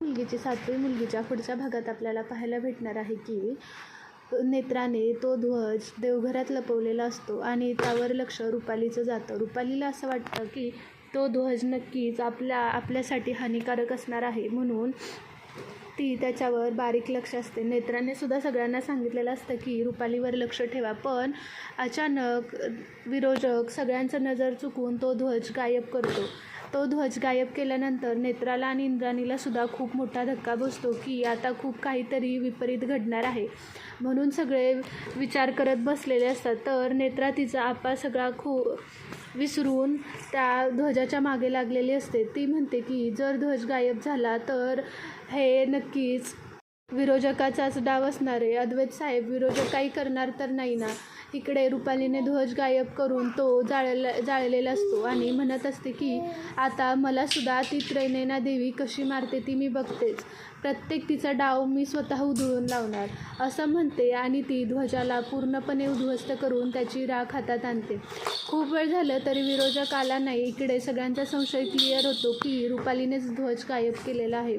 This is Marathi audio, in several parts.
मुलगीची सातवी मुलगीच्या पुढच्या भागात आपल्याला पाहायला भेटणार आहे की नेत्राने तो ध्वज देवघरात लपवलेला असतो आणि त्यावर लक्ष रुपालीचं जातं. रुपालीला असं वाटतं की तो ध्वज नक्कीच आपल्या आपल्यासाठी हानिकारक असणार आहे. म्हणून ती त्याच्यावर बारीक लक्ष असते. नेत्राने सुद्धा सगळ्यांना सांगितलेलं असतं की रुपालीवर लक्ष ठेवा. पण अचानक विरोधक सगळ्यांचं नजर चुकवून तो ध्वज गायब करतो. तो ध्वज गायब केल्यानंतर नेत्राला आणि इंद्राणीला सुद्धा खूप मोठा धक्का बसतो की आता खूप काहीतरी विपरीत घडणार आहे. म्हणून सगळे विचार करत बसलेले असतात. तर नेत्रा तिचा आपा सगळा खू विसरून त्या ध्वजाच्या मागे लागलेली असते. ती म्हणते की जर ध्वज गायब झाला तर हे नक्कीच विरोधकाचाच डाव असणार आहे. अद्वैत साहेब विरोधक काही करणार तर नाही ना? इकडे रुपालीने ध्वज गायब करून तो जाळला जाळलेला असतो आणि म्हणत असते की आता मला सुद्धा ती त्रैनेना देवी कशी मारते ती मी बघतेच. प्रत्येक तिचा डाव मी स्वतः उधळून लावणार. असं म्हणते आणि ती ध्वजाला पूर्णपणे उद्ध्वस्त करून त्याची राख हातात आणते. खूप वेळ झालं तरी विरोधक आला नाही इकडे सगळ्यांचा संशय क्लिअर होतो की रुपालीनेच ध्वज गायब केलेला आहे.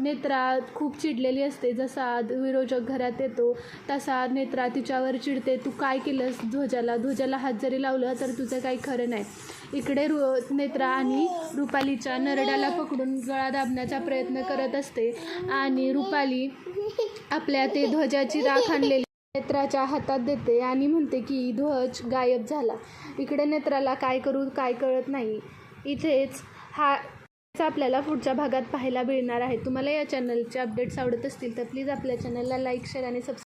नेत्रा खूप चिडलेली असते. जसा विरोचक घरात येतो तसा नेत्रा तिच्यावर चिडते. तू काय केलंस ध्वजाला? ध्वजाला हात जरी लावलं तर तुझं काही खरं नाही. इकडे रु नेत्रा आणि रुपालीच्या नरड्याला पकडून गळा दाबण्याचा प्रयत्न करत असते. आणि रुपाली आपल्या ते ध्वजाची राख आणलेली नेत्राच्या हातात देते आणि म्हणते की ध्वज गायब झाला. इकडे नेत्राला काय करू काय कळत नाही. इथेच हा आपल्याला पुढच्या भागात पाहायला मिळणार आहे. तुम्हाला या चॅनलचे अपडेट्स आवडत असतील तर प्लीज आपल्या चॅनलला लाईक शेअर आणि सबस्क्राईब